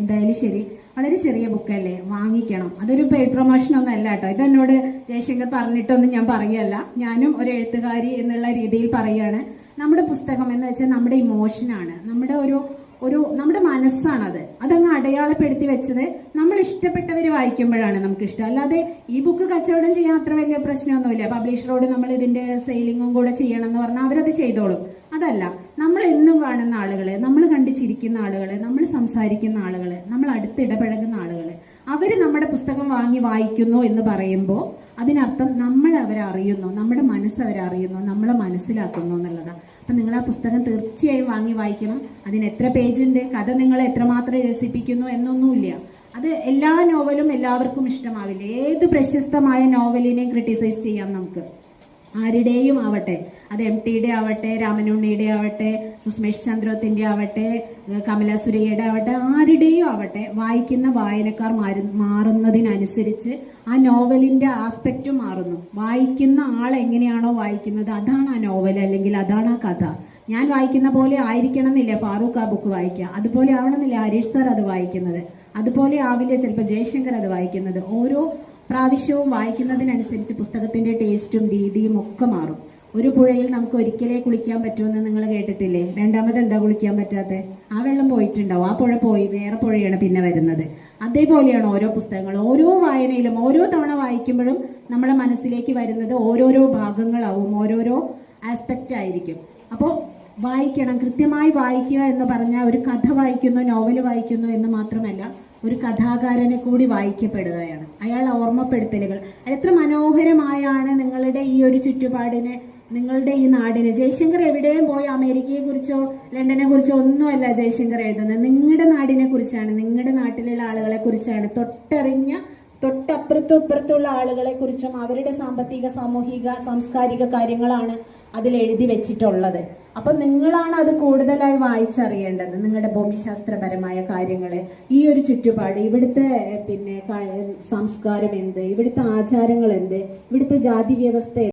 എന്തായാലും ശരി. വളരെ ചെറിയ ബുക്കല്ലേ വാങ്ങിക്കണം. അതൊരു പെയ്ഡ് പ്രൊമോഷൻ ഒന്നും അല്ല കേട്ടോ. ഇതെന്നോട് ജയശങ്കർ പറഞ്ഞിട്ടൊന്നും ഞാൻ പറയല്ല ഞാനും ഒരു എഴുത്തുകാരി എന്നുള്ള രീതിയിൽ പറയാണ് നമ്മുടെ പുസ്തകം എന്ന് വെച്ചാൽ നമ്മുടെ ഇമോഷനാണ് നമ്മുടെ ഒരു ഒരു നമ്മുടെ മനസ്സാണത്. അതങ്ങ് അടയാളപ്പെടുത്തി വെച്ചത് നമ്മൾ ഇഷ്ടപ്പെട്ടവർ വായിക്കുമ്പോഴാണ് നമുക്ക് ഇഷ്ടം. അല്ലാതെ ഈ ബുക്ക് കച്ചവടം ചെയ്യാൻ അത്ര വലിയ പ്രശ്നമൊന്നുമില്ല. പബ്ലിഷറോട് നമ്മൾ ഇതിന്റെ സെയിലിങ്ങും കൂടെ ചെയ്യണം എന്ന് പറഞ്ഞാൽ അവരത് ചെയ്തോളും. അതല്ല നമ്മൾ എന്നും കാണുന്ന ആളുകളെ നമ്മൾ ചിരിക്കുന്ന ആളുകൾ നമ്മൾ സംസാരിക്കുന്ന ആളുകൾ നമ്മൾ അടുത്ത് ഇടപഴകുന്ന ആളുകളെ അവർ നമ്മുടെ പുസ്തകം വാങ്ങി വായിക്കുന്നു എന്ന് പറയുമ്പോൾ അതിനർത്ഥം നമ്മൾ അവരെ അറിയുന്നു നമ്മുടെ മനസ്സ് അവരെ അറിയുന്നു നമ്മളെ മനസ്സിലാക്കുന്നു എന്നുള്ളതാണ് അപ്പം നിങ്ങൾ ആ പുസ്തകം തീർച്ചയായും വാങ്ങി വായിക്കണം. അതിന് എത്ര പേജ് ഉണ്ട് കഥ നിങ്ങൾ എത്രമാത്രം രസിപ്പിക്കുന്നു എന്നൊന്നുമില്ല. അത് എല്ലാ നോവലും എല്ലാവർക്കും ഇഷ്ടമാവില്ല. ഏത് പ്രശസ്തമായ നോവലിനെയും ക്രിട്ടിസൈസ് ചെയ്യാം നമുക്ക്. ആരുടെയും ആവട്ടെ. അത് എം ടിയുടെ ആവട്ടെ രാമനുണ്ണിയുടെ ആവട്ടെ സുസ്മേഷ് ചന്ദ്രോത്തിന്റെ ആവട്ടെ കമല സുരയ്യയുടെ ആവട്ടെ ആരുടെയും ആവട്ടെ വായിക്കുന്ന വായനക്കാർ മാറി മാറുന്നതിനനുസരിച്ച് ആ നോവലിന്റെ ആസ്പെക്റ്റ് മാറുന്നു. വായിക്കുന്ന ആൾ എങ്ങനെയാണോ വായിക്കുന്നത് അതാണ് ആ നോവൽ അല്ലെങ്കിൽ അതാണ് ആ കഥ. ഞാൻ വായിക്കുന്ന പോലെ ആയിരിക്കണം എന്നില്ല ഫാറൂഖ് ആ ബുക്ക് വായിക്കുക. അതുപോലെ ആവണമെന്നില്ല ഹരീഷ് സാർ അത് വായിക്കുന്നത്. അതുപോലെ ആവില്ല ചിലപ്പോൾ ജയശങ്കർ അത് വായിക്കുന്നത്. ഓരോ പ്രാവശ്യവും വായിക്കുന്നതിനനുസരിച്ച് പുസ്തകത്തിന്റെ ടേസ്റ്റും രീതിയും ഒക്കെ മാറും. ഒരു പുഴയിൽ നമുക്ക് ഒരിക്കലേ കുളിക്കാൻ പറ്റുമെന്ന് നിങ്ങൾ കേട്ടിട്ടില്ലേ? രണ്ടാമത് എന്താ കുളിക്കാൻ പറ്റാത്തത്? ആ വെള്ളം പോയിട്ടുണ്ടാവും. ആ പുഴ പോയി വേറെ പുഴയാണ് പിന്നെ വരുന്നത്. അതേപോലെയാണ് ഓരോ പുസ്തകങ്ങളും. ഓരോ വായനയിലും ഓരോ തവണ വായിക്കുമ്പോഴും നമ്മുടെ മനസ്സിലേക്ക് വരുന്നത് ഓരോരോ ഭാഗങ്ങളാവും ഓരോരോ ആസ്പെക്റ്റ് ആയിരിക്കും. അപ്പോൾ വായിക്കണം. കൃത്യമായി വായിക്കുക എന്ന് പറഞ്ഞാൽ ഒരു കഥ വായിക്കുന്നു നോവൽ വായിക്കുന്നു എന്ന് മാത്രമല്ല ഒരു കഥാകാരനെ കൂടി വായിക്കപ്പെടുകയാണ്. അയാൾ ഓർമ്മപ്പെടുത്തലുകൾ. എത്ര മനോഹരമായാണ് നിങ്ങളുടെ ഈ ഒരു ചുറ്റുപാടിനെ നിങ്ങളുടെ ഈ നാടിനെ. ജയശങ്കർ എവിടെയും പോയി അമേരിക്കയെ കുറിച്ചോ ലണ്ടനെ കുറിച്ചോ ഒന്നുമല്ല ജയശങ്കർ എഴുതുന്നത്. നിങ്ങളുടെ നാടിനെ കുറിച്ചാണ് നിങ്ങളുടെ നാട്ടിലുള്ള ആളുകളെ കുറിച്ചാണ്. തൊട്ടറിഞ്ഞ തൊട്ടപ്പുറത്തും ഇപ്പുറത്തുള്ള ആളുകളെ കുറിച്ചും അവരുടെ സാമ്പത്തിക സാമൂഹിക സാംസ്കാരിക കാര്യങ്ങളാണ് അതിൽ എഴുതി വെച്ചിട്ടുള്ളത്. അപ്പൊ നിങ്ങളാണ് അത് കൂടുതലായി വായിച്ചറിയേണ്ടത് നിങ്ങളുടെ ഭൂമിശാസ്ത്രപരമായ കാര്യങ്ങൾ. ഈ ഒരു ചുറ്റുപാട് ഇവിടുത്തെ പിന്നെ സംസ്കാരം എന്ത് ഇവിടുത്തെ ആചാരങ്ങൾ എന്ത് ഇവിടുത്തെ ജാതി വ്യവസ്ഥ